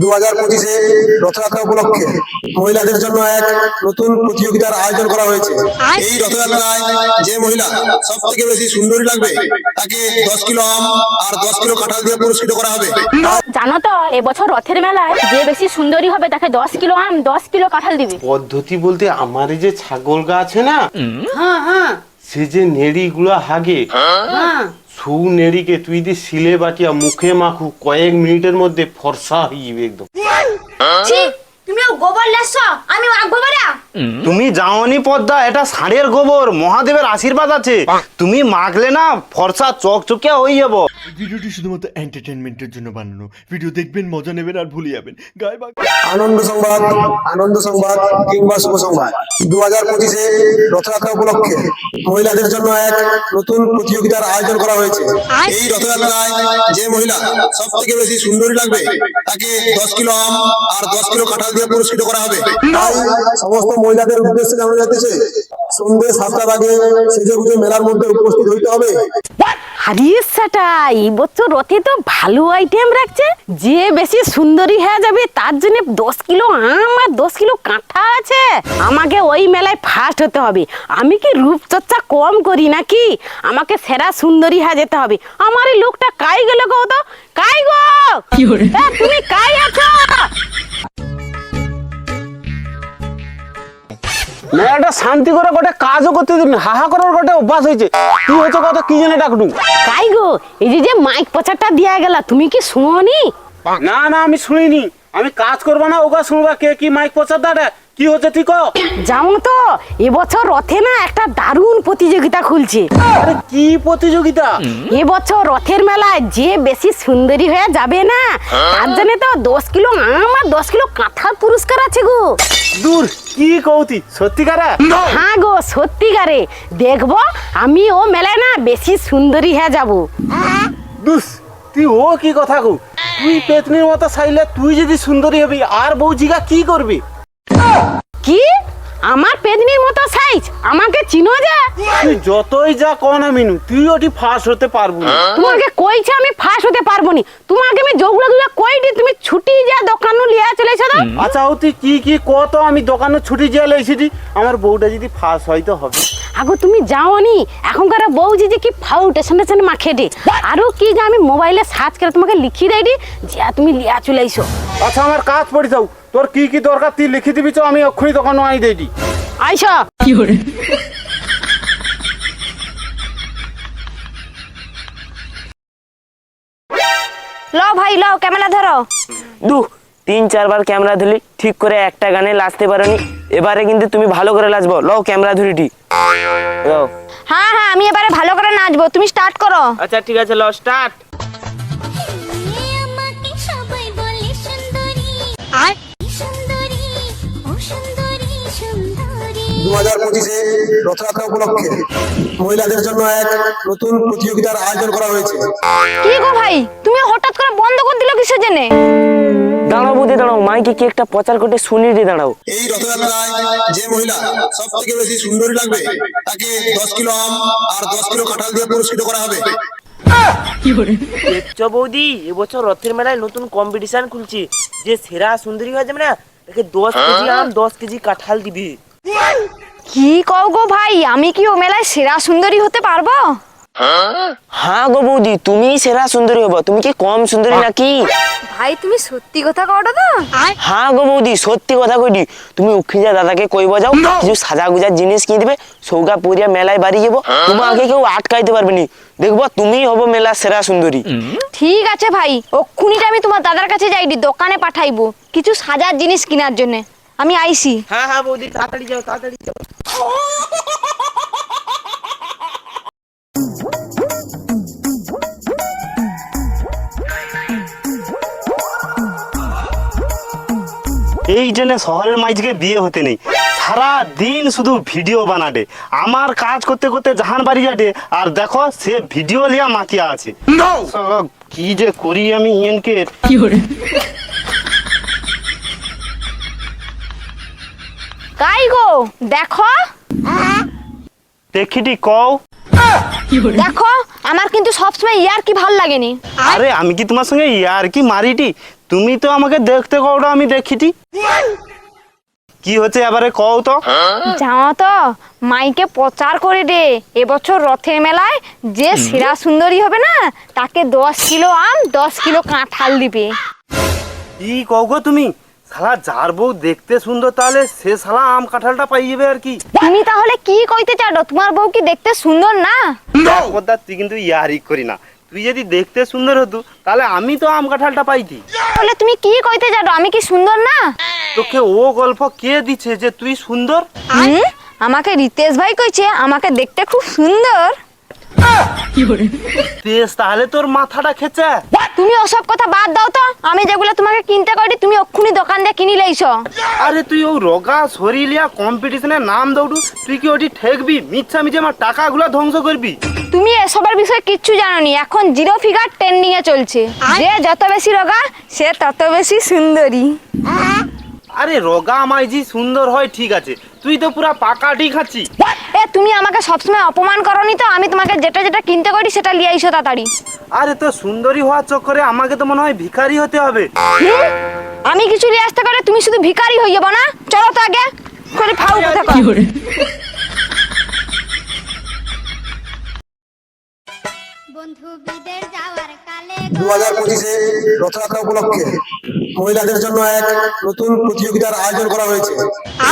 দু হাজার পঁচিশে রথযাত্রা উপলক্ষে মহিলাদের জন্য এক নতুন প্রতিযোগিতার আয়োজন করা হয়েছে। এই রথযাত্রায় যে মহিলা সব থেকে বেশি সুন্দরী লাগবে তাকে দশ কিলো আম আর দশ কিলো কাঁঠাল দিয়ে পুরস্কৃত করা হবে। জানো তো এবছর রথের মেলায় যে বেশি সুন্দরী হবে তাকে দশ কিলো আম দশ কিলো কাঁঠাল দিবে। পদ্ধতি বলতে আমার যে ছাগল গা আছে না হ্যাঁ হ্যাঁ। সে যে নেড়ি গুলা হাগে হ্যাঁ। সু নেড়িকে তুই দি সিলে বাটিয়া মুখে মাখু, কয়েক মিনিটের মধ্যে ফর্সা হয়ে যাবে একদম ছি তুমি গোবর লেছ আমি মাখবো না তুমি যাওনি পদ্মা এটা ষাঁড়ের গোবর মহাদেবের আশীর্বাদ আছে। তুমি মাখলে না ফর্সা চকচকিয়া হয়ে যাব। ভিডিওটি শুধুমাত্র এন্টারটেনমেন্টের জন্য বানানো। ভিডিও দেখবেন মজা নেবেন আর ভুলে যাবেন। গায়ে আনন্দ সংবাদ আনন্দ সংবাদ কিংবা শুভ সংবাদ। দু হাজার পঁচিশে রথযাত্রা উপলক্ষে মহিলাদের জন্য এক নতুন প্রতিযোগিতার আয়োজন করা হয়েছে। এই রথযাত্রায় যে মহিলা সব থেকে বেশি সুন্দরী লাগবে তাকে দশ কিলো আম আর দশ কিলো কাঁঠাল দিয়ে পুরস্কৃত করা হবে। তাই সমস্ত মহিলাদের উদ্দেশ্যে জানানো যাচ্ছে সন্ধ্যে সাতটার আগে সেজে গুজে মেলার মধ্যে উপস্থিত হইতে হবে। আরে সেটা এই বছর রথে তো ভালো আইটেম রাখছে। যে বেশি সুন্দরী হয়ে যাবে তার জন্য দশ কিলো আম আর দশ কিলো কাঁঠা আছে। আমাকে ওই মেলায় ফার্স্ট হতে হবে। আমি কি রূপচর্চা কম করি নাকি? আমাকে সেরা সুন্দরী হয়ে যেতে হবে। আমার এই লোকটা কাই গেলে গো তো? কাই গো? তুমি কাই আছো? মেয়েটা শান্তি করে গোটে কাজও করতে দিন হাহা করার গোটে অভ্যাস হয়েছে। তুই হয়েছে কত কি জানে ডাকটু কাই গো এই যে যে মাইক পচারটা দিয়া গেল তুমি কি শুনোনি? না না আমি শুনিনি। আমি কাজ করব না ওগা শুনবা কে কি মাইক পচার দাঁড়া কি হচ্ছে ঠিক জানো তো এবছর রথে না একটা দারুণ প্রতিযোগিতা খুলছে। আরে কি প্রতিযোগিতা? এবছর রথের মেলায় যে বেশি সুন্দরী হয়ে যাবে না তার জন্য তো দশ কিলো আম আর দশ কিলো কাঁঠাল পুরস্কার আছে গো। দূর কি কৌতি? সত্যিকারা? হ্যাঁ গো সত্যিকারে। দেখব আমি ও মেলায় না বেশি সুন্দরী হয়ে যাব। দুস তুই ও কি কথা কো তুই পেতনির মতো সাইলে তুই যদি সুন্দরী হবি, আর বউ জিগা কি করবি? কি? আমার পেদনির মতো সাইজ আমাকে চিনো যে? তুই যতই যা কো না মিনু তুই ওটি ফার্স্ট হতে পারবি না। তোমাকে কইছে আমি ফাঁস হতে পারব নি। তোমাকে আমি যেগুলো গুলো কইনি তুমি ছুটি যা দোকানু লিয়া চলে এসো তো। আচ্ছা ও তুই কি কি কত আমি দোকানে ছুটি দিয়ে এসেছি। আমার বউটা যদি ফার্স্ট হয়তো হবে। আগো তুমি যাওনি এখনকার বউ যে যে কি ফাউন্ডেশন টেশন মাখে দে। আরও কি যে আমি মোবাইলে সার্চ করে তোমাকে লিখি দেই দি যে তুমি লিয়া চলে আইসো আচ্ছা আমার কাজ পড়ে যাও। তোর কি কি দরকার তুই লিখে দিবি তো আমি অক্ষুনি দোকানে আই দেই। দি। আইসো লও ভাই লও ক্যামেরা ধরো। দু তিন চারবার ক্যামেরা ধরি ঠিক করে একটা গানে লাচতে পারোনি। এবারে কিন্তু তুমি ভালো করে লাচবো লও ক্যামেরা ধরিটি লও। হ্যাঁ হ্যাঁ আমি এবারে ভালো করে নাচবো। তুমি স্টার্ট করো। আচ্ছা ঠিক আছে লও স্টার্ট দু হাজার পঁচিশে রথযাত্রা উপলক্ষে মহিলাদের জন্য এক নতুন প্রতিযোগিতার আয়োজন করা হয়েছে। কি গো ভাই? তুমি হঠাৎ করে বন্ধ করে দিল কিসের জন্য? দাঁড়াও বুঝে দাঁড়াও মাইকে কি একটা প্রচার করতে শুনি রে দাঁড়াও। এই রথযাত্রায় যে মহিলা সব থেকে বেশি সুন্দরী লাগবে তাকে দশ কিলো আম আর দশ কিলো কাঁঠাল দিয়ে পুরস্কৃত করা হবে। দেখছ বৌদি এবছর রথের মেলায় নতুন কম্পিটিশন খুলছি। যে সেরা সুন্দরী হয়ে যাবে না তাকে দশ কেজি আম দশ কেজি কাঁঠাল দিবি। কি কও গো ভাই? আমি কি ও মেলায় সেরা সুন্দরী হতে পারব? হ্যাঁ গো বৌদি তুমি সেরা সুন্দরী হব। তুমি কি কম সুন্দরী নাকি? ভাই তুমি সত্যি কথা কওটা তো? হ্যাঁ গো বৌদি সত্যি কথা কইদি তুমি উখিজা দাদাকে কইব যাও কিছু সাজা গুজার জিনিস কিনে দিবে? সৌগা পুরিয়া মেলায় বাড়ি যাব। তোমাকে কেউ আটকাইতে পারবে নি। দেখব তুমি হব মেলা সেরা সুন্দরী। ঠিক আছে ভাই অক্ষুনিটা আমি তোমার দাদার কাছে যাইনি দোকানে পাঠাইবো। কিছু সাজার জিনিস কেনার জন্য। আমি আইসি হ্যাঁ হ্যাঁ বৌদি তাড়াতাড়ি যাও তাড়াতাড়ি যাও। এই জন্য শহরের মাইজকে বিয়ে হতে নেই। সারা দিন শুধু ভিডিও বানাটে আমার কাজ করতে করতে জাহান বাড়ি যাটে আর দেখো সে ভিডিও লিয়া মাতিয়া আছে। কি যে করি আমি ইয়েনকে? কাই গো? দেখো। দেখিটি কও। দেখো আমার কিন্তু সবসময় ইয়ার কি ভালো লাগেনি। আরে আমি কি তোমার সঙ্গে ইয়ার কি মারিটি তুমি তো আমাকে দেখতে কওটা আমি দেখিটি কি হচ্ছে এবারে কও তো। জানো তো মাইকে প্রচার করে দে এবছর রথের মেলায় যে সেরা সুন্দরী হবে না তাকে দশ কিলো আম দশ কিলো কাঁঠাল দিবে। কি কও গো তুমি। শালা যার বউ দেখতে সুন্দর তাহলে সে শালা আম কাঁঠালটা পাই যাবে আর কি। তুমি তাহলে কি কইতে চাও? তোমার বউ কি দেখতে সুন্দর না? পদ্মা তুই কিন্তু ইয়ারি করি না। তুই যদি দেখতে সুন্দর হতু তাহলে আমি তো আম কাঁঠালটা পাইতি। তাহলে তুমি কি কইতে চাও? আমি কি সুন্দর না? তোকে ও গল্প কে দিচ্ছে যে তুই সুন্দর? আমাকে রিতেশ ভাই কইছে আমাকে দেখতে খুব সুন্দর। তেজ তাহলে তোর মাথাটা খেচে। তুমি ওসব কথা বাদ দাও তো। আমি যেগুলো তোমাকে কিনতে করি তুমি অক্ষুনি দোকান দিয়ে কিনি লাইছো আরে তুই ও রগা শরীলিয়া কম্পিটিশনে নাম দৌড়ু তুই কি ওটি ঠেকবি? মিছে আমার টাকাগুলো ধ্বংস করবি। তুমি এসবের বিষয়ে কিচ্ছু জানোনি। এখন জিরো ফিগার ট্রেন্ডিং এ চলছে। যে যত বেশি রোগা সে তত বেশি সুন্দরী। আরে রগা মাইজি সুন্দর হয় ঠিক আছে। তুই তো পুরা পাকাটি খাচ্ছি এ তুমি আমাকে সবসময় অপমান করনি তো? আমি তোমাকে যেটা যেটা কিনতে করি সেটা লিয়ে আইসো তাড়াতাড়ি। আরে তো সুন্দরী হওয়ার চক্করে আমাকে তো মনে হয় ভিখারি হতে হবে। আমি কিছু নিয়ে আসতে করে তুমি শুধু ভিখারি হয়ে যাব না চলো তো আগে। করে ফাউ কথা কও। বন্ধু বিদের যাওয়ার কালে দু হাজার পঁচিশে রথযাত্রা উপলক্ষে মহিলাদের জন্য এক নতুন প্রতিযোগিতার আয়োজন করা হয়েছে।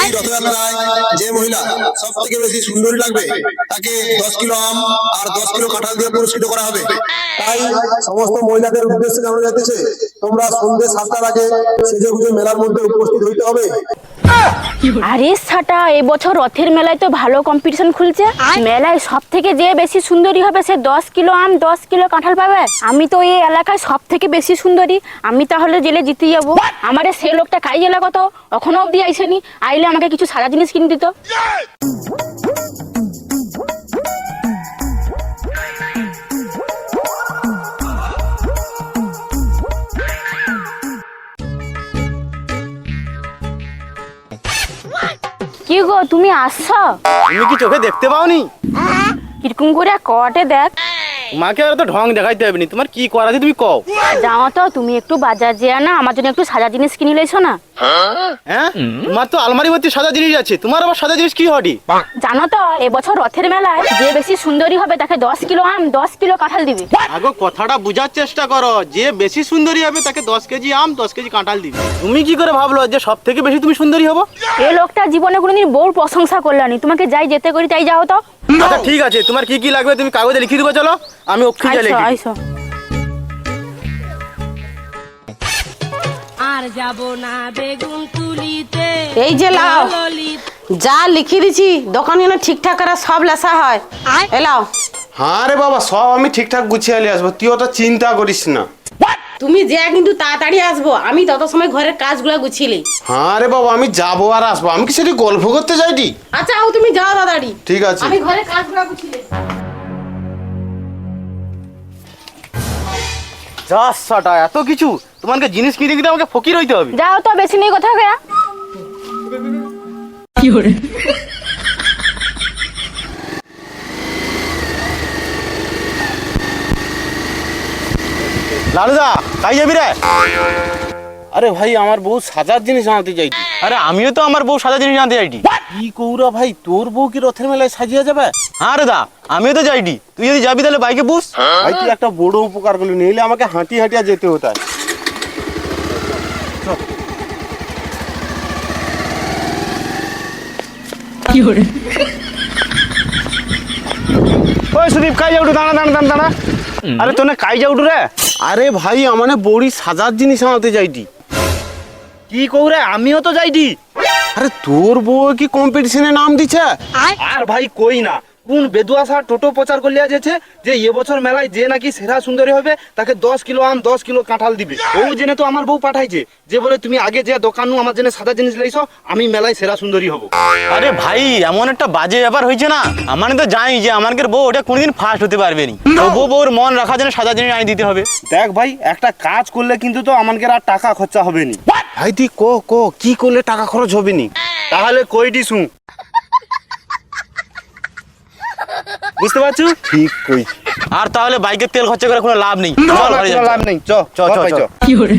এই রথযাত্রায় যে মহিলা সব থেকে বেশি সুন্দরী লাগবে, তাকে দশ কিলো আম আর দশ কিলো কাঁঠাল দিয়ে পুরস্কৃত করা হবে। তাই সমস্ত মহিলাদের উদ্দেশ্যে জানানো যাচ্ছে, তোমরা সন্ধ্যে সাতটার আগে সেজে গুজে মেলার মধ্যে উপস্থিত হইতে হবে। আরে সাটা এবছর রথের মেলায় তো ভালো কম্পিটিশন খুলছে। মেলায় সব থেকে যে বেশি সুন্দরী হবে সে দশ কিলো আম দশ কিলো কাঁঠাল পাবে। আমি তো এই এলাকায় সব থেকে বেশি সুন্দরী। আমি তাহলে জেলে জিতে যাব। আমারে সে লোকটা কাই এলাকা তো কখনো অব্দি আইসেনি। আইলে আমাকে কিছু সারা জিনিস কিনে দিত। কি গো তুমি আসছো? তুমি কি চোখে দেখতে পাওনি? কীরকম করে কটে দেখ। মাকে আর তো ঢং দেখাইতে হবে নি তোমার কি করা আছে তুমি কও। যাও তো তুমি একটু বাজার যেয়া না আমার জন্য একটু সাজা জিনিস কিনে লইছো না? হ্যাঁ? তোমার তো আলমারি ভর্তি সাদা জিনিস আছে। তোমার আবার সাদা জিনিস কি হটি জানো তো এবছর রথের মেলায় যে বেশি সুন্দরী হবে তাকে দশ কিলো আম দশ কিলো কাঁঠাল দিবে। আগো কথাটা বোঝার চেষ্টা করো। যে বেশি সুন্দরী হবে তাকে দশ কেজি আম দশ কেজি কাঁঠাল দিবে। তুমি কি করে ভাবলো যে সব থেকে বেশি তুমি সুন্দরী হব? এই লোকটা জীবনে কোনোদিন বউর প্রশংসা করলানি তোমাকে যাই যেতে করি তাই যাও তো। আচ্ছা ঠিক আছে। তোমার কি কি লাগবে তুমি কাগজে লিখে দেবো চলো। আমি অক্ষি আইসো লিখি আইসো। আর যাব না বেগুন তুলিতে। এই যে লাও যা লিখি দিছি দোকান যেন ঠিকঠাক করে সব লেসা হয়। এলাও হ্যাঁ রে বাবা সব আমি ঠিকঠাক গুছিয়ে নিয়ে আসব তুই ওটা চিন্তা করিস না। তুমি যে কিন্তু তাড়াতাড়ি আসব আমি তত সময় ঘরের কাজগুলো গুছিলি। হ্যাঁ রে বাবা আমি যাব আর আসব আমি কি সেটি গল্প করতে যাইটি? আচ্ছা ও তুমি যাও তাড়াতাড়ি। ঠিক আছে। আমি ঘরের কাজগুলো গুছিলি যা সাটা এত কিছু? তোমাকে জিনিস কিনে কিনে আমাকে ফকির হইতে হবে। যাও তো বেশি নেই কথা গয়া। লালুদা কাই যাবি রে? আরে ভাই আমার বউ সাজার জিনিস আনতে চাইছি। আরে আমিও তো আমার বউ সাদা জিনিস আনতে যাইটি কি কৌরা ভাই তোর বউ কি রথের মেলায় সাজিয়ে যাবে? হ্যাঁ রে দা আমিও তো তুই যদি যাবি তাহলে বাইকে বুস। ভাই তুই একটা বড় উপকার করলি নইলে আমাকে হাঁটি হাঁটিয়া যেতে হতো ওই সুদীপ কাই যাউটু দাঁড়া দাঁড়া দাঁড়া দাঁড়া। আরে তোনে কাই যাউটু রে। আরে ভাই আমানে বড়ি সাজার জিনিস আনতে যাইটি কি কৌরে আমিও তো যাইটি আরে তোর বউ কি কম্পিটিশনে নাম দিছে? আর ভাই কই না? কোন বেদুয়া বেদুয়াশা টোটো প্রচার করলে যেছে যে এবছর মেলায় যে নাকি সেরা সুন্দরী হবে তাকে দশ কিলো আম দশ কিলো কাঁঠাল দিবে। ও জেনে তো আমার বউ পাঠাইছে যে বলে তুমি আগে যে দোকান আমার জন্য সাদা জিনিস লাইছো আমি মেলায় সেরা সুন্দরী হব। আরে ভাই এমন একটা বাজে ব্যাপার হয়েছে না। আমার তো জানি যে আমাদের বউ ওটা কোনোদিন ফার্স্ট হতে পারবে নি। তবু বউর মন রাখার জন্য সাদা জিনিস আনি দিতে হবে। দেখ ভাই একটা কাজ করলে কিন্তু তো আমাদের আর টাকা খরচা হবে নি। ভাই তুই কো কো কি করলে টাকা খরচ হবে নি? তাহলে কই দিছু বুঝতে পারছ? ঠিক কই আর তাহলে বাইকের তেল খরচ করে কোনো লাভ নেই। চল হয়ে যাবে লাভ নেই। চ চ চ চ। কি করে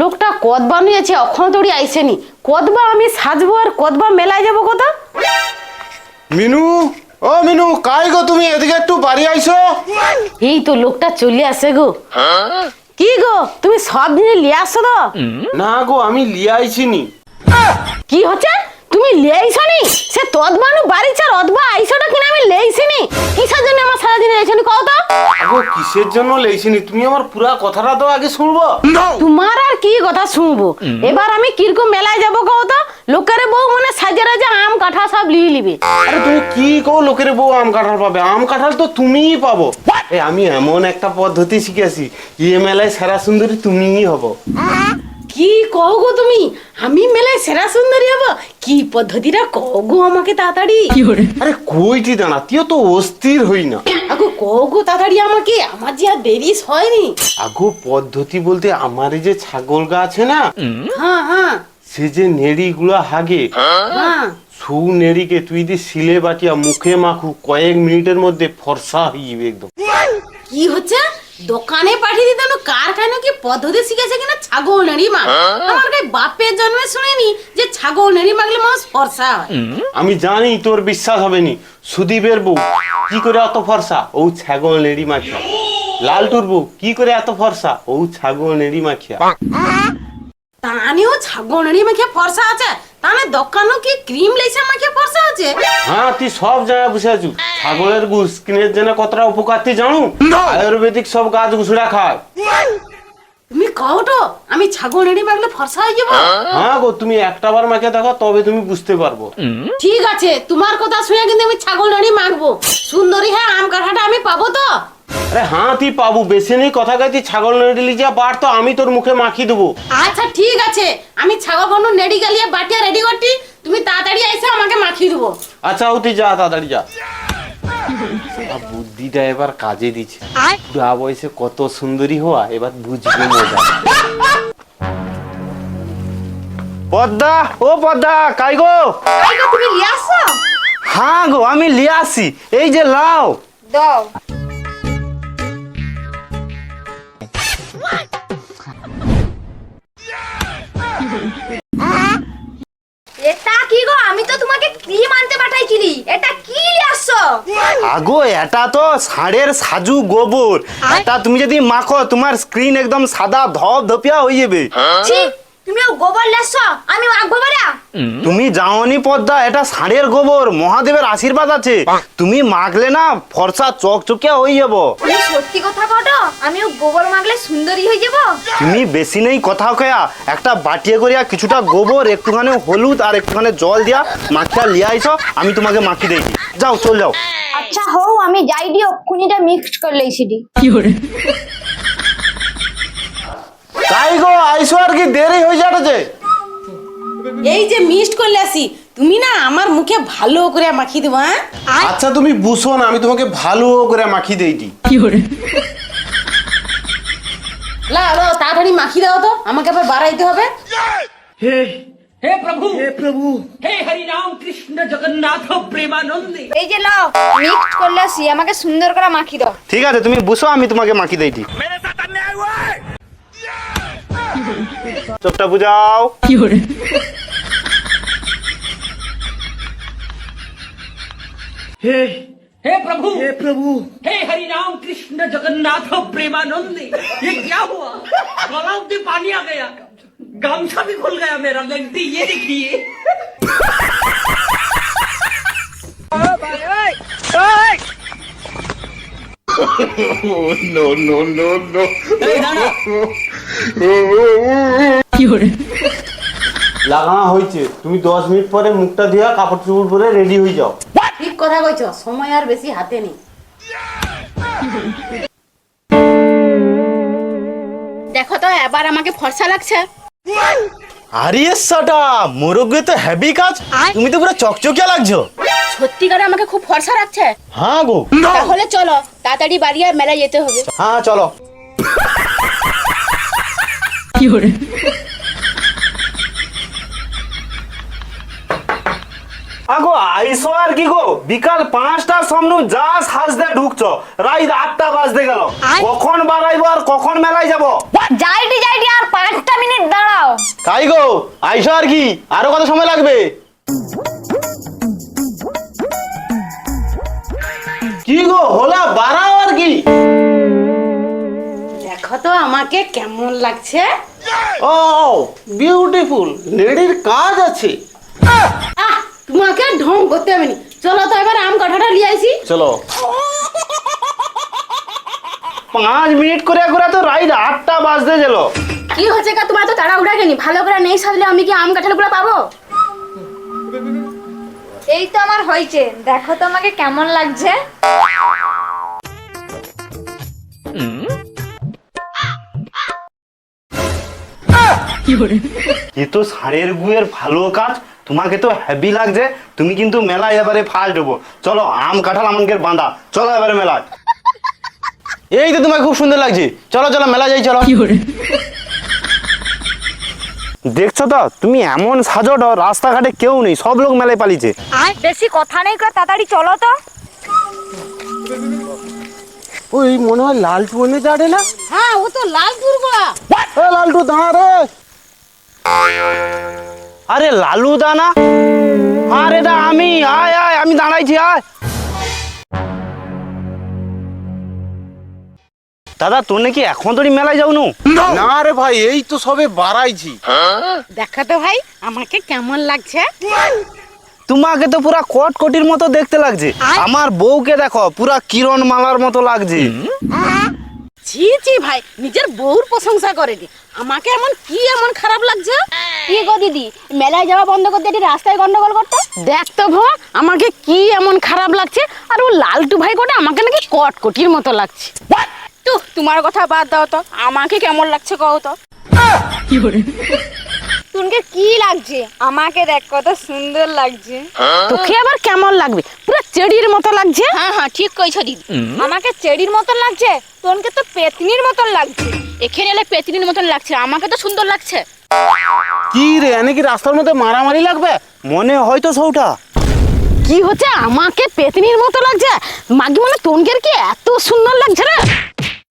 লোকটা কদবা নিয়েছে অখন তোড়ি আইসেনি। কদবা আমি সাজবো আর কদবা মেলাই যাব কথা? মিনু ও মিনু কাই গো তুমি? এদিকে একটু বাড়ি আইছো এই তো লোকটা চলে আসে গো। হ্যাঁ? কি গো তুমি সব দিনে লিয়ে আসছো তো? না গো আমি লিয়ে আইছিনি। কি হচ্ছে? তুমি লেইছনি সে তদবানু বাড়ি চার অদবা আইসোটা কিনা আমি লেইছিনি কিসের জন্য আমার সারাদিন লেইছনি কও তো। গো কিসের জন্য লেইছিনি তুমি আমার পুরা কথাটা তো আগে শুনব। তোমার আর কি কথা শুনব? এবার আমি কীরকম মেলায় যাব কও তো? লোকের বউ মনে সাজে রাজা আম কাঠা সব লিয়ে লিবে আরে তুমি কি কও লোকের বউ আম কাঁঠাল পাবে? আম কাঁঠাল তো তুমিই পাবো। এ আমি এমন একটা পদ্ধতি শিখেছি ইয়ে মেলায় সেরা সুন্দরী তুমিই হব। কি কও গো তুমি? আমি মেলায় সেরা সুন্দরী হব? কি পদ্ধতিটা কও গো আমাকে তাড়াতাড়ি? আরে কইটি দাঁড়া তুইও তো অস্থির হই না। কও গো তাড়াতাড়ি আমাকে আমার যে আর দেরি হয়নি। আগো পদ্ধতি বলতে আমার এই যে ছাগল গা আছে না হ্যাঁ হ্যাঁ। সে যে নেড়ি গুলা হাগে হ্যাঁ। সু নেড়িকে তুই যদি সিলে বাটিয়া মুখে মাখু কয়েক মিনিটের মধ্যে ফর্সা হয়ে যাবে একদম। কি হচ্ছে? দোকানে পাঠিয়ে দিতাম কারখানা কার কেন কি পদ্ধতি শিখেছে কিনা ছাগল নেড়ি মা? আমার কাছে বাপের জন্মে শুনিনি যে ছাগল নেড়ি মাগলে মানুষ ফর্সা হয়। আমি জানি তোর বিশ্বাস হবে নি সুদীপের বউ কি করে এত ফর্সা? ও ছাগল নেড়ি মাখিয়া। লালটুর বউ কি করে এত ফর্সা? ও ছাগল নেড়ি মাখিয়া। তানেও ছাগল নেড়ি মাখিয়ে ফর্সা আছে। তানে দোকানও কি ক্রিম লেসে মাখিয়ে ফর্সা আছে? হ্যাঁ তুই সব জায়গায় বসে আছু। ছাগলের গু স্কিনের জন্য কতটা উপকার তুই জানু? আয়ুর্বেদিক সব গাছ গুছড়া খায়। তুমি কও তো আমি ছাগল নেড়ি মাগলে ফর্সা হয়ে যাব? হ্যাঁ গো তুমি একটা বার মাকে দেখো তবে তুমি বুঝতে পারব। ঠিক আছে তোমার কথা শুনে কিন্তু আমি ছাগল নেড়ি মাখবো। সুন্দরী হ্যাঁ আম কাঠাটা আমি পাবো তো? আরে হ্যাঁ তুই পাবো বেশি নেই কথা গাইতি ছাগল নেড়ি লিজা বার তো আমি তোর মুখে মাখিয়ে দেবো। আচ্ছা ঠিক আছে। আমি ছাগল বন্ধু নেড়ি গালিয়ে বাটিয়া রেডি করছি। তুমি তাড়াতাড়ি এসে আমাকে মাখিয়ে দেবো। আচ্ছা ও তুই যা তাড়াতাড়ি যা। বুদ্ধিটা এবার কাজে দিচ্ছে। বুড়া বয়সে কত সুন্দরী হওয়া এবার বুঝবে মজা। পদ্মা ও পদ্মা কাই গো? তুমি লিয়ে হ্যাঁ গো আমি লিয়ে আসি। এই যে লাও। দাও। এটা কি গো? আমি তো তোমাকে ক্রিম আনতে পাঠাইছিলি। এটা কি আসছো? আগো এটা তো ষাঁড়ের সাজু গোবর। এটা তুমি যদি মাখো তোমার স্ক্রিন একদম সাদা ধপ ধপিয়া হয়ে যাবে। তুমি গোবর লিয়ে আমি মাখবো তুমি যাওনি পদ্মা এটা ষাঁড়ের গোবর মহাদেবের আশীর্বাদ আছে। তুমি মাখলে না ফর্সা চকচকিয়া হয়ে যাব। তুমি সত্যি কথা কটো আমি গোবর মাখলে সুন্দরী হয়ে যাব? তুমি বেশি নেই কথা কয়া একটা বাটিয়ে করিয়া কিছুটা গোবর একটুখানি হলুদ আর একটুখানি জল দিয়া মাখিয়া লিয়ে আইছো আমি তোমাকে মাখি দেই যাও চল যাও। আচ্ছা হও আমি যাই দি অক্ষুনিটা মিক্সড করে লইছি দি তাই গো আইসো আর কি দেরি হয়ে যাচ্ছে। এই যে মিস্ট করলে আসি তুমি না আমার মুখে ভালো করে মাখিয়ে দেবো হ্যাঁ? আচ্ছা তুমি বুঝো না আমি তোমাকে ভালো করে মাখিয়ে দেইটি লা লো তাড়াতাড়ি মাখিয়ে দাও তো আমাকে আবার বাড়াইতে হবে। এই যে লাও মিক্সড করলে আসি আমাকে সুন্দর করে মাখি দাও। ঠিক আছে তুমি বুঝো আমি তোমাকে মাখি দেইটি চোখটা বুঝাও हे प्रभु हे प्रभु हे हरि राम कृष्ण जगन्नाथ प्रेमानंद ये क्या हुआ गला में पानी आ गया गामछा भी खुल गया मेरा लगती ये देखिए লাগানো হয়েছে। তুমি দশ মিনিট পরে মুখটা দিয়া কাপড় চোপড় পরে রেডি হয়ে যাও। ঠিক কথা কইছো। সময় আর বেশি হাতে নেই। দেখো তো এবার আমাকে ফর্সা লাগছে। আরে সাটা মোরগে তো হেভি কাজ। তুমি তো পুরো চকচকিয়া লাগছো। সত্যিকারে আমাকে খুব ফর্সা লাগছে হ্যাঁ গো। তাহলে চলো তাড়াতাড়ি বাড়ি আর মেলায় যেতে হবে। হ্যাঁ চলো। আগো আইসো আর কি গো? বিকাল পাঁচটার সামনে যা সাজতে ঢুকছো। রাত আটটা বাজতে গেল। কখন বাড়াইবো আর কখন মেলায় যাব? যাইটি যাইটি আর পাঁচটা মিনিট তাই গো আইসো আর কি আরও কত সময় লাগবে? কি গো হোলা বাড়াও আর কি। দেখো তো আমাকে কেমন লাগছে। ও বিউটিফুল লেডির কাজ আছে। আহ তোমাকে ঢং করতে হবে নি। চলো তো এবার আম কাঠাটা নিয়ে আসি। চলো। পাঁচ মিনিট করে করে তো রাইড আটটা বাজতে গেল। কি হচ্ছে কা তোমার তো তাড়া উঠা গেনি ভালো করে নেই সাজলে আমি কি আম কাঁঠালগুলো পাবো? এই তো আমার হয়েছে। দেখো তো আমাকে কেমন লাগছে। এ তো ষাঁড়ের গুয়ের ভালো কাজ। তোমাকে তো হ্যাপি লাগছে। তুমি কিন্তু মেলায় এবারে ফার্স্ট হব। চলো আম কাঁঠাল আমাকে বাঁধা। চলো এবারে মেলায়। এই তো তোমায় খুব সুন্দর লাগছে। চলো চলো মেলা যাই চলো। দেখছ তো? তুমি এমন সাজোটো রাস্তাঘাটে কেউ নেই সব লোক মেলায় পালিয়েছে। বেশি কথা নেই করে তাড়াতাড়ি চলো তো। ওই মনে হয় লালটু এনে দাঁড়ে না? হ্যাঁ ও তো লাল দুর্গা। এ লালটু দাঁড়া রে। আরে লালু দানা? আরে দা আমি আয় আয় আমি দাঁড়াইছি আয়। দাদা তোর নাকি এখন তোরই মেলায় যাও নু না রে ভাই এই তো সবে বাড়াইছি। দেখো তো ভাই আমাকে কেমন লাগছে? তোমাকে তো পুরা কটকটির মতো দেখতে লাগছে। আমার বউকে দেখো পুরা কিরণ মালার মতো লাগছে। ছি ছি ভাই নিজের বউর প্রশংসা করে দি আমাকে এমন কি এমন খারাপ লাগছে? কি গো দিদি মেলায় যাওয়া বন্ধ করতে এটি রাস্তায় গন্ডগোল করতে? দেখ তো ভো আমাকে কি এমন খারাপ লাগছে? আর ও লালটু ভাই কোটা আমাকে নাকি কটকটির মতো লাগছে। তো তোমার কথা বাদ দাও তো। আমাকে কেমন লাগছে কও তো? তোমাকে কি লাগছে? আমাকে দেখ কত সুন্দর লাগছে। তোকে আবার কেমন লাগবে? পুরো চেড়ির মতো লাগছে? হ্যাঁ হ্যাঁ ঠিক কইছো দিদি। আমাকে চেড়ির মতন লাগছে তোনকে তো পেতনির মতন লাগছে। এখানে এলে পেতনির মতন লাগছে আমাকে তো সুন্দর লাগছে। কি রে এনে কি রাস্তার মধ্যে মারামারি লাগবে? মনে হয়তো সৌটা। কি হচ্ছে? আমাকে পেতনির মতো লাগছে? মাগি মানে তোনকের কি এত সুন্দর লাগছে রে?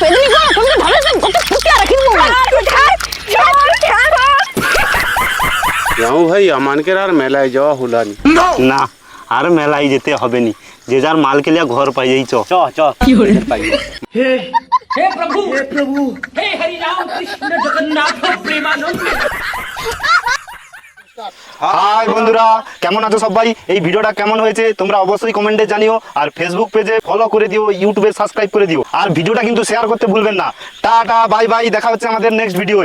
পেতনি গো তোনকে ভালো লাগছে কত ফুটে রাখি যাও ভাই আমানকের আর মেলায় যাওয়া হলানি না। আর মেলায় যেতে হবে নি। যে যার মাল কেলিয়া ঘর পাই এই চ। চ কি হরে হাই বন্ধুরা কেমন আছো সবাই? এই ভিডিওটা কেমন হয়েছে তোমরা অবশ্যই কমেন্টে জানিও আর ফেসবুক পেজে ফলো করে দিও ইউটিউবে সাবস্ক্রাইব করে দিও। আর ভিডিওটা কিন্তু শেয়ার করতে ভুলবেন না। টাটা বাই বাই দেখা হচ্ছে আমাদের নেক্সট ভিডিও